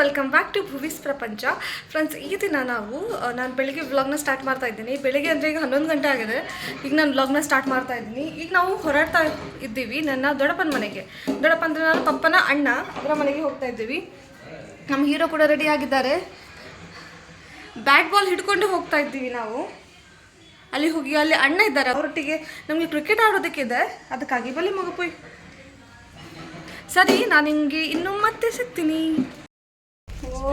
Welcome back to ಭುವಿಸ್ ಪ್ರಪಂಚ friends ಈ ದಿನ ನಾವು ನಾನು ಬೆಳಿಗ್ಗೆ ವ್ಲಾಗ್ನ ಸ್ಟಾರ್ಟ್ ಮಾಡ್ತಾ ಇದ್ದೀನಿ. ಬೆಳಿಗ್ಗೆ ಅಂದರೆ ಈಗ ಹನ್ನೊಂದು ಗಂಟೆ ಆಗಿದೆ. ಈಗ ನಾನು ವ್ಲಾಗ್ನ ಸ್ಟಾರ್ಟ್ ಮಾಡ್ತಾ ಇದ್ದೀನಿ. ಈಗ ನಾವು ಹೊರಡ್ತಾ ಇದ್ದೀವಿ ನನ್ನ ದೊಡ್ಡಪ್ಪನ ಮನೆಗೆ. ದೊಡ್ಡಪ್ಪ ಅಂದರೆ ನಾನು ಪಪ್ಪನ ಅಣ್ಣ. ಅವರ ಮನೆಗೆ ಹೋಗ್ತಾ ಇದ್ದೀವಿ. ನಮ್ಮ ಹೀರೋ ಕೂಡ ರೆಡಿ ಆಗಿದ್ದಾರೆ. ಬ್ಯಾಟ್ ಬಾಲ್ ಹಿಡ್ಕೊಂಡು ಹೋಗ್ತಾ ಇದ್ದೀವಿ ನಾವು. ಅಲ್ಲಿ ಹೋಗಿ, ಅಲ್ಲಿ ಅಣ್ಣ ಇದ್ದಾರೆ. ಅವರೊಟ್ಟಿಗೆ ನಮಗೆ ಕ್ರಿಕೆಟ್ ಆಡೋದಕ್ಕಿದೆ. ಅದಕ್ಕಾಗಿ ಬಲಿ ಮಗಪೋಯ್. ಸರಿ, ನಾನು ನಿಮಗೆ ಇನ್ನು ಮತ್ತೆ ಸಿಗ್ತೀನಿ. ಓ.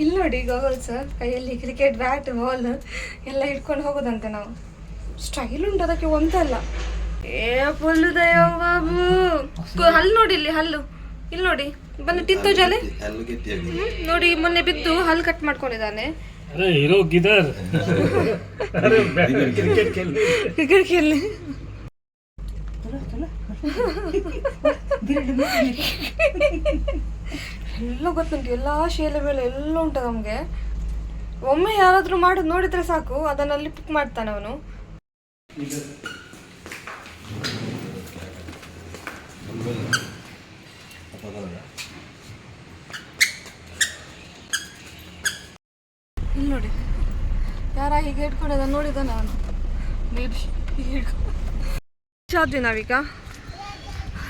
ಇಲ್ಲಿ ನೋಡಿ ಗೋಗಲ್ಸ್ ಕೈಯಲ್ಲಿ ಕ್ರಿಕೆಟ್ ಬ್ಯಾಟ್ ಬಾಲ್ ಎಲ್ಲ ಇಟ್ಕೊಂಡು ಹೋಗೋದಂತೆ ನಾವು. ಸ್ಟೈಲ್ ಉಂಟು ಅದಕ್ಕೆ ಒಂದಲ್ಲ ಏ ಫುಲ್ ಬಾಬು. ಹಲ್ಲು ನೋಡಿ ಇಲ್ಲಿ ಹಲ್ಲು. ಇಲ್ಲಿ ನೋಡಿ ಬಂದು ತಿತ್ತೋ ಜಾಲೆ. ನೋಡಿ ಮೊನ್ನೆ ಬಿದ್ದು ಹಲ್ಲು ಕಟ್ ಮಾಡ್ಕೊಂಡಿದ್ದಾನೆ. ಕ್ರಿಕೆಟ್ ಎಲ್ಲ ಗೊತ್ತುಂಟು, ಎಲ್ಲ ಶೇಲೆ ಮೇಲೆ ಎಲ್ಲ ಉಂಟು ನಮಗೆ. ಒಮ್ಮೆ ಯಾರಾದರೂ ಮಾಡೋದು ನೋಡಿದ್ರೆ ಸಾಕು, ಅದನ್ನಲ್ಲಿ ಪಿಕ್ ಮಾಡ್ತಾನೆ ಅವನು. ನೋಡಿ, ಯಾರ ಹೀಗೆ ಇಟ್ಕೊಂಡಿದ್ದ ನೋಡಿದ ನಾನು ಆದ್ವಿ ನಾವೀಗ.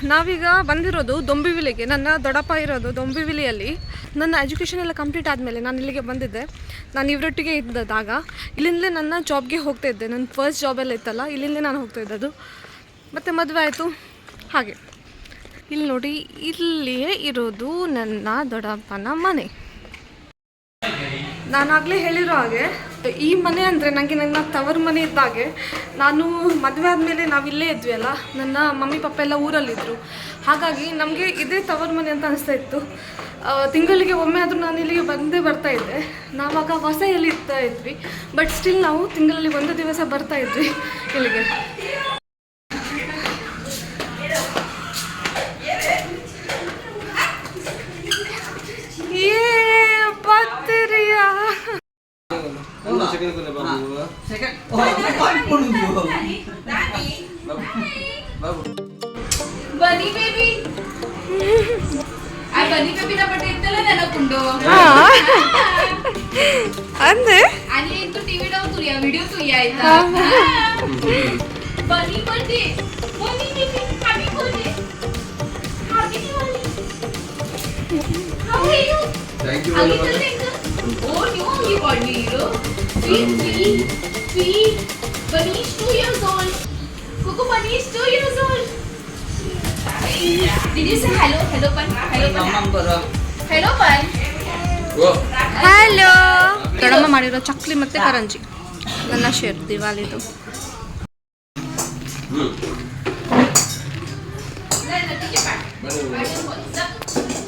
ನಾವೀಗ ಬಂದಿರೋದು ದೊಂಬಿವಿಲಿಗೆ. ನನ್ನ ದೊಡ್ಡಪ್ಪ ಇರೋದು ದೊಂಬಿವಿಲಿಯಲ್ಲಿ. ನನ್ನ ಎಜುಕೇಷನ್ ಎಲ್ಲ ಕಂಪ್ಲೀಟ್ ಆದಮೇಲೆ ನಾನು ಇಲ್ಲಿಗೆ ಬಂದಿದ್ದೆ. ನಾನು ಇವರೊಟ್ಟಿಗೆ ಇದ್ದದಾಗ ಇಲ್ಲಿಂದಲೇ ನನ್ನ ಜಾಬ್ಗೆ ಹೋಗ್ತಾ ಇದ್ದೆ. ನನ್ನ ಫಸ್ಟ್ ಜಾಬೆಲ್ಲ ಇತ್ತಲ್ಲ, ಇಲ್ಲಿಂದಲೇ ನಾನು ಹೋಗ್ತಾ ಇದ್ದದು ಮತ್ತು ಮದುವೆ ಆಯಿತು. ಹಾಗೆ. ಇಲ್ಲಿ ನೋಡಿ, ಇಲ್ಲಿಯೇ ಇರೋದು ನನ್ನ ದೊಡ್ಡಪ್ಪನ ಮನೆ. ನಾನಾಗಲೇ ಹೇಳಿರೋ ಹಾಗೆ ಈ ಮನೆ ಅಂದರೆ ನನಗೆ ನನ್ನ ತವರ ಮನೆ ಇದ್ದಾಗೆ, ನಾನು ಮದುವೆ ಆದಮೇಲೆ ನಾವು ಇಲ್ಲೇ ಇದ್ವಿ ಅಲ್ಲ? ನನ್ನ ಮಮ್ಮಿ, ಪಪ್ಪ ಎಲ್ಲ ಊರಲ್ಲಿದ್ದರು ಹಾಗಾಗಿ ನಮಗೆ ಇದೇ ತವರ ಮನೆ ಅಂತ ಅನಿಸ್ತಾ ಇತ್ತು. ತಿಂಗಳಿಗೆ ಒಮ್ಮೆ ಆದರೂ ನಾನು ಇಲ್ಲಿಗೆ ಬಂದೇ ಬರ್ತಾ ಇದ್ದೆ. ನಾವಾಗ ಹೊಸೆಯಲ್ಲಿ ಇರ್ತಾ ಇದ್ವಿ. ಬಟ್ ಸ್ಟಿಲ್ ನಾವು ತಿಂಗಳಲ್ಲಿ ಒಂದು ದಿವಸ ಬರ್ತಾ ಇದ್ವಿ ಇಲ್ಲಿಗೆ. ಬನ್ನಿ ಬೇಬಿ ಆ ಬನ್ನಿ ಬೇಬಿ ನಮ್ಮ ಇತ್ತಲ್ಲ ನೆನಪುಂಡು ಅಂದೆ आणि एक तो टीव्ही लावून तुया व्हिडिओ तू यायचा Bunny birthday Bunny baby happy birthday happy Diwali how are you thank you Oh, you only got zero. Sweet, sweet, sweet. Panish two years old. Coco Panish two years old. Did you say hello? Hello, Pan. Hello, Pan. Hello, Pan. Hello ದೊಡ್ಡಮ್ಮ ಮಾಡಿರೋ ಚಕ್ಲಿ ಮತ್ತೆ ಕರಂಜಿ ನನ್ನ share ದಿವಾಲಿದು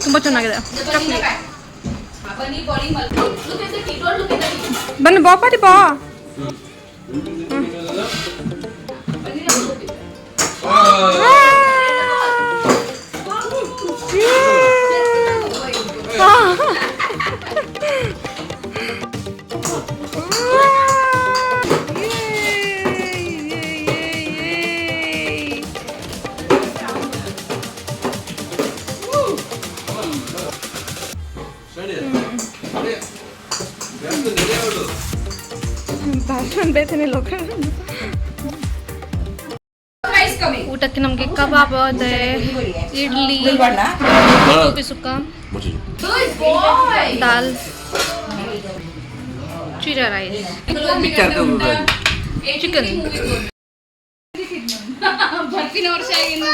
ತುಂಬ ಚೆನ್ನಾಗಿದೆ chakli Bunny body multi. Look at the tea. Don't look at the tea. ಬನ್ನಿ ಬಾಪಾಟಿ ಬಾ Bunny now look at it. ಬೇತನೆ ಲೋಕ Rice coming. ಊಟಕ್ಕೆ ನಮಗೆ ಕಬಾಬ್ ಇದೆ idli gobi sukka Good boy. Dal jeera rice chicken ಬರ್ತೀನಿ ವರ್ಷ ಆಗಿನ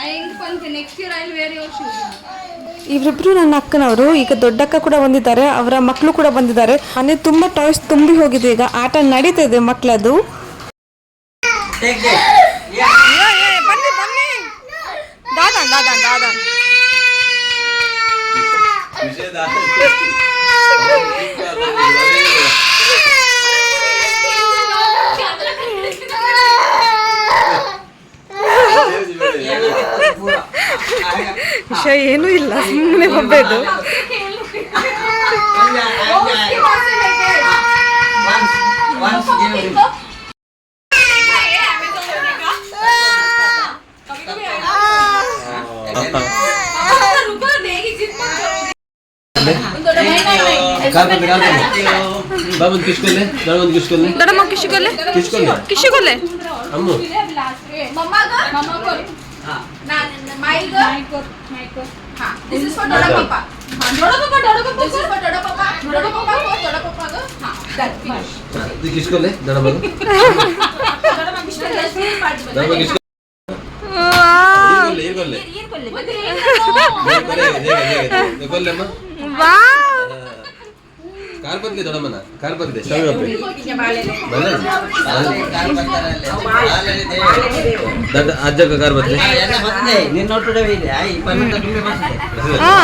ಹೆಂಗ್ ಬಂತೆ next year I wear your shoes ಇವರಿಬ್ರು ನನ್ನ ಅಕ್ಕನವರು, ಈಗ ದೊಡ್ಡಕ್ಕ ಕೂಡ ಬಂದಿದ್ದಾರೆ, ಅವರ ಮಕ್ಕಳು ಕೂಡ ಬಂದಿದ್ದಾರೆ. ಮನೆ ತುಂಬಾ ಟಾಯ್ಸ್ ತುಂಬಿ ಹೋಗಿದೆ, ಈಗ ಆಟ ನಡೀತಾ ಇದೆ ಮಕ್ಕಳದು ವಿಷಯ ಏನೂ ಇಲ್ಲ ಸುಮ್ಮನೆ ಒಬ್ಬದು బాబు కిష్కొల్లే దడవం కిష్కొల్లే దడమ కిష్కొల్లే కిష్కొల్లే కిష్కొల్లే అమ్ము మమ్మగా మమ్మకో నా माइक माइक माइक हाँ दिस इज़ फॉर डोडा पप्पा हाँ डोडा पप्पा डोडा पप्पा दिस इज़ फॉर डोडा पप्पा डोडा पप्पा को डोडा पप्पा को हाँ दैट फिनिश तू किसको ले डोडा पप्पा डोडा पप्पा किसको ले डोडा पप्पा किसको वाह ये ये कर ले मत ये कर ले ये कर ले ये कर ले वाह ಕಾಲ್ ಬರ್ತಾರಲ್ಲ ದೊಡ್ಡ ಅಜ್ಜಗ ಕಾರ್ ಬಂದಿದೆ ಎಲ್ಲ ಬಂದಿದೆ ನಿನ್ನ ಒಟ್ಟು ಇದೆ ಈ ಪರ್ಮಿಟ ತುಂಬಿ ಬಂದಿದೆ ಹಾ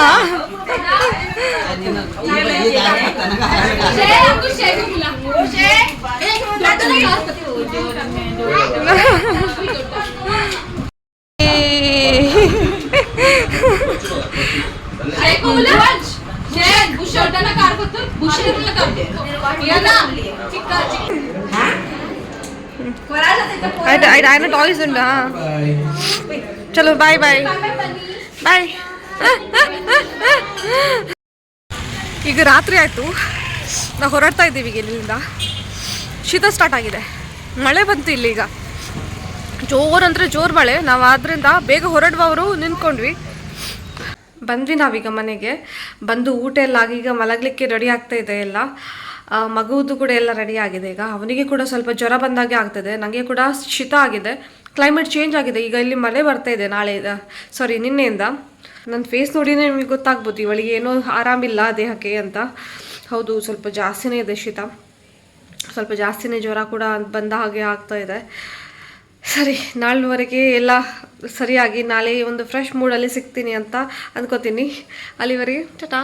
बुश ಹೊಟ್ಟನ ಕಾರ್ ಕೊತ್ತು ಬುಷ್ ಇರಲ್ಲ ಕತ್ತೆ ಯಾನ ಚಿಕ್ಕ ಚಿಕ್ಕ ಆಯ್ತು ಆಯ್ತು ఆయన ಟಾಯ್ಸ್ ಉಂಟಾ ಚಲೋ ಬಾಯ್ ಬಾಯ್ ಬಾಯ್ ಈಗ ರಾತ್ರಿ ಆಯಿತು ನಾವು ಹೊರಡ್ತಾ ಇದ್ದೀವಿ ಈಗ ಇಲ್ಲಿಂದ ಶೀತ ಸ್ಟಾರ್ಟ್ ಆಗಿದೆ ಮಳೆ ಬಂತು ಇಲ್ಲಿ ಈಗ ಜೋರ್ ಅಂದರೆ ಜೋರು ಮಳೆ ನಾವು ಆದ್ದರಿಂದ ಬೇಗ ಹೊರಡುವವರು ನಿಂತ್ಕೊಂಡ್ವಿ ಬಂದ್ವಿ ನಾವೀಗ ಮನೆಗೆ. ಬಂದು ಊಟ ಎಲ್ಲ ಆಗೀಗ ಮಲಗಲಿಕ್ಕೆ ರೆಡಿ ಆಗ್ತಾ ಇದೆ ಎಲ್ಲ. ಮಗುವುದು ಕೂಡ ಎಲ್ಲ ರೆಡಿ ಆಗಿದೆ ಈಗ. ಅವನಿಗೆ ಕೂಡ ಸ್ವಲ್ಪ ಜ್ವರ ಬಂದಾಗೆ ಆಗ್ತದೆ. ನನಗೆ ಕೂಡ ಶೀತ ಆಗಿದೆ. ಕ್ಲೈಮೇಟ್ ಚೇಂಜ್ ಆಗಿದೆ. ಈಗ ಇಲ್ಲಿ ಮಳೆ ಬರ್ತಾ ಇದೆ ನಾಳೆ ಸಾರಿ ನಿನ್ನೆಯಿಂದ. ನನ್ನ ಫೇಸ್ ನೋಡಿನೇ ನಿಮಗೆ ಗೊತ್ತಾಗ್ಬೋದು, ಇವಳಿಗೆ ಏನೋ ಆರಾಮಿಲ್ಲ ದೇಹಕ್ಕೆ ಅಂತ. ಹೌದು, ಸ್ವಲ್ಪ ಜಾಸ್ತಿನೇ ಇದೆ ಶೀತ. ಸ್ವಲ್ಪ ಜಾಸ್ತಿನೇ ಜ್ವರ ಕೂಡ ಬಂದ ಹಾಗೆ ಆಗ್ತಾ ಇದೆ. ಸರಿ ನಾಳೆವರೆಗೆ ಎಲ್ಲ ಸರಿಯಾಗಿ ನಾಳೆ ಒಂದು ಫ್ರೆಶ್ ಮೂಡಲ್ಲಿ ಸಿಗ್ತೀನಿ ಅಂತ ಅಂದ್ಕೋತೀನಿ. ಅಲ್ಲಿವರೆಗೆ ಟಾಟಾ.